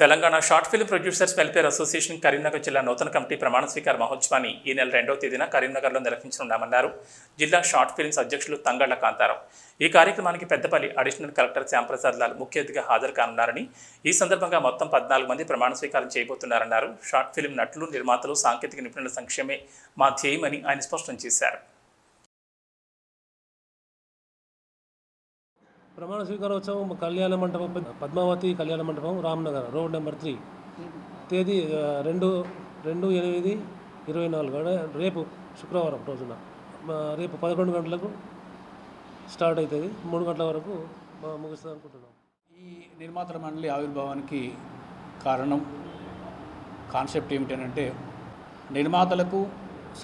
Telangana short film producers welfare association Karimnagar జిల్లా నూతన committee ప్రమాణ స్వీకార మహోత్సవాన్ని ఈ నెల రెండవ తేదీన కరీంనగర్లో నిర్వహించనున్నామన్నారు జిల్లా షార్ట్ ఫిల్మ్స్ అధ్యక్షులు తంగళ్ళ కాంతారావు. ఈ కార్యక్రమానికి పెద్దపల్లి అడిషనల్ కలెక్టర్ శ్యాంప్రసాద్ లాల్ ముఖ్య అతిథిగా హాజరు కానున్నారని ఈ సందర్భంగా మొత్తం పద్నాలుగు మంది ప్రమాణ స్వీకారం చేయబోతున్నారన్నారు. షార్ట్ ఫిల్మ్ నటులు నిర్మాతలు సాంకేతిక నిపుణుల సంక్షేమే మా ధ్యేయమని ఆయన స్పష్టం చేశారు. ప్రమాణ స్వీకారోత్సవం కళ్యాణ మండపం పద్మావతి కళ్యాణ మండపం రామ్నగర్ రోడ్ నెంబర్ త్రీ. తేదీ రెండు రెండు ఎనిమిది ఇరవై నాలుగు రేపు శుక్రవారం రోజున రేపు పదకొండు గంటలకు స్టార్ట్ అవుతుంది. మూడు గంటల వరకు ముగిస్తుంది అనుకుంటున్నాం. ఈ నిర్మాతల మండలి ఆవిర్భావానికి కారణం కాన్సెప్ట్ ఏమిటంటే నిర్మాతలకు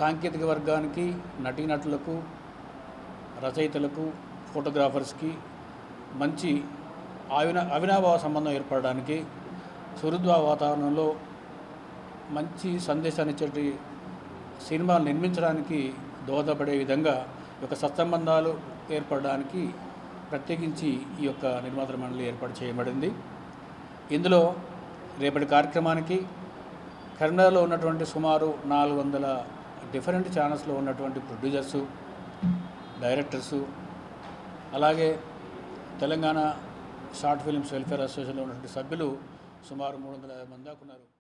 సాంకేతిక వర్గానికి నటీనటులకు రచయితలకు ఫోటోగ్రాఫర్స్కి మంచి అవిన అవినాభావ సంబంధం ఏర్పడడానికి సుహృద్భావ వాతావరణంలో మంచి సందేశాన్ని ఇచ్చేటి సినిమాలు నిర్మించడానికి దోహదపడే విధంగా ఈ యొక్క సత్సంబంధాలు ఏర్పడడానికి ప్రత్యేకించి ఈ యొక్క నిర్మాతల మండలి ఏర్పాటు చేయబడింది. ఇందులో రేపటి కార్యక్రమానికి కరీంనగర్లో ఉన్నటువంటి సుమారు నాలుగు వందల డిఫరెంట్ ఛానల్స్లో ఉన్నటువంటి ప్రొడ్యూసర్సు డైరెక్టర్సు అలాగే తెలంగాణ షార్ట్ ఫిల్మ్స్ వెల్ఫేర్ అసోసియేషన్లో ఉన్నటువంటి సభ్యులు సుమారు మూడు వందల యాభై మంది దాకా ఉన్నారు.